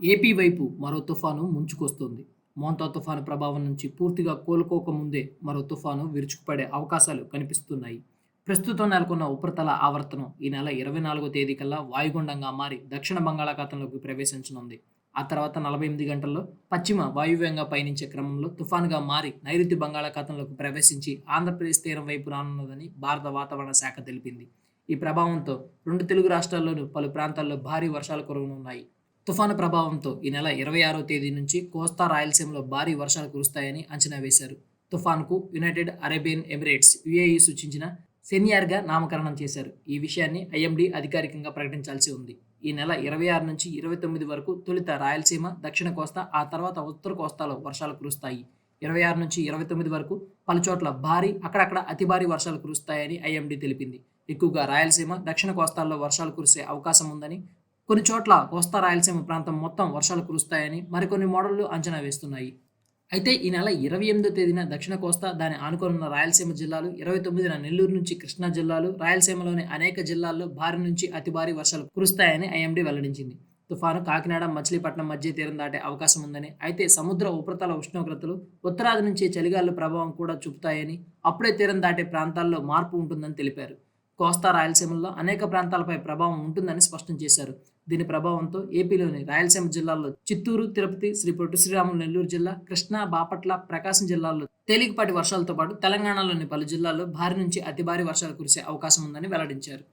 AP వైపు మరో తుఫాను ముంచుకొస్తుంది. మోంతా తుఫాను ప్రభావం నుంచి పూర్తిగా కోలుకోకముందే మరో తుఫాను విరుచుకుపడే అవకాశాలు కనిపిస్తున్నాయి. ప్రస్తుతం నెలకొన్న ఉపరితల ఆవర్తనం ఈ నెల ఇరవై నాలుగో తేదీ కల్లా వాయుగుండంగా మారి దక్షిణ బంగాళాఖాతంలోకి ప్రవేశించనుంది. ఆ తర్వాత నలభై ఎనిమిది గంటల్లో పశ్చిమ వాయువ్యంగా పయనించే క్రమంలో తుఫానుగా మారి నైరుతి బంగాళాఖాతంలోకి ప్రవేశించి ఆంధ్రప్రదేశ్ తీరం వైపు రానున్నదని భారత వాతావరణ శాఖ తెలిపింది. ఈ ప్రభావంతో రెండు తెలుగు రాష్ట్రాల్లోనూ పలు ప్రాంతాల్లో భారీ వర్షాలు కురవనున్నాయి. తుఫాను ప్రభావంతో ఈ నెల ఇరవై ఆరో తేదీ నుంచి కోస్తా రాయలసీమలో భారీ వర్షాలు కురుస్తాయని అంచనా వేశారు. తుఫాన్కు యునైటెడ్ అరేబియన్ ఎమిరేట్స్ యుఏఈ సూచించిన సెనియార్గా నామకరణం చేశారు. ఈ విషయాన్ని ఐఎండీ అధికారికంగా ప్రకటించాల్సి ఉంది. ఈ నెల ఇరవై ఆరు నుంచి ఇరవై తొమ్మిది వరకు తొలుత రాయలసీమ దక్షిణ కోస్తా ఆ తర్వాత ఉత్తర కోస్తాలో వర్షాలు కురుస్తాయి. ఇరవై ఆరు నుంచి ఇరవై తొమ్మిది వరకు పలుచోట్ల భారీ అక్కడక్కడ అతి భారీ వర్షాలు కురుస్తాయని ఐఎండీ తెలిపింది. ఎక్కువగా రాయలసీమ దక్షిణ కోస్తాల్లో వర్షాలు కురిసే అవకాశం ఉందని కొన్ని చోట్ల కోస్తా రాయలసీమ ప్రాంతం మొత్తం వర్షాలు కురుస్తాయని మరికొన్ని మోడళ్ళు అంచనా వేస్తున్నాయి. అయితే ఈ నెల ఇరవై ఎనిమిదో తేదీన దక్షిణ కోస్తా దాని ఆనుకోనున్న రాయలసీమ జిల్లాలు ఇరవై తొమ్మిదిన నెల్లూరు నుంచి కృష్ణా జిల్లాలు రాయలసీమలోని అనేక జిల్లాల్లో భారీ నుంచి అతి భారీ వర్షాలు కురుస్తాయని ఐఎండీ వెల్లడించింది. తుఫాను కాకినాడ మచిలీపట్నం మధ్య తీరం దాటే అవకాశం ఉందని అయితే సముద్ర ఉపరితల ఉష్ణోగ్రతలు ఉత్తరాది నుంచి చలిగాలుల ప్రభావం కూడా చూపుతాయని అప్పుడే తీరం దాటే ప్రాంతాల్లో మార్పు ఉంటుందని తెలిపారు. కోస్తా రాయలసీమల్లో అనేక ప్రాంతాలపై ప్రభావం ఉంటుందని స్పష్టం చేశారు. దీని ప్రభావంతో ఏపీలోని రాయలసీమ జిల్లాల్లో చిత్తూరు తిరుపతి శ్రీ పొట్టి శ్రీరాములు నెల్లూరు జిల్లా కృష్ణా బాపట్ల ప్రకాశం జిల్లాల్లో తేలికపాటి వర్షాలతో పాటు తెలంగాణలోని పలు జిల్లాల్లో భారీ నుంచి అతి భారీ వర్షాలు కురిసే అవకాశం ఉందని వెల్లడించారు.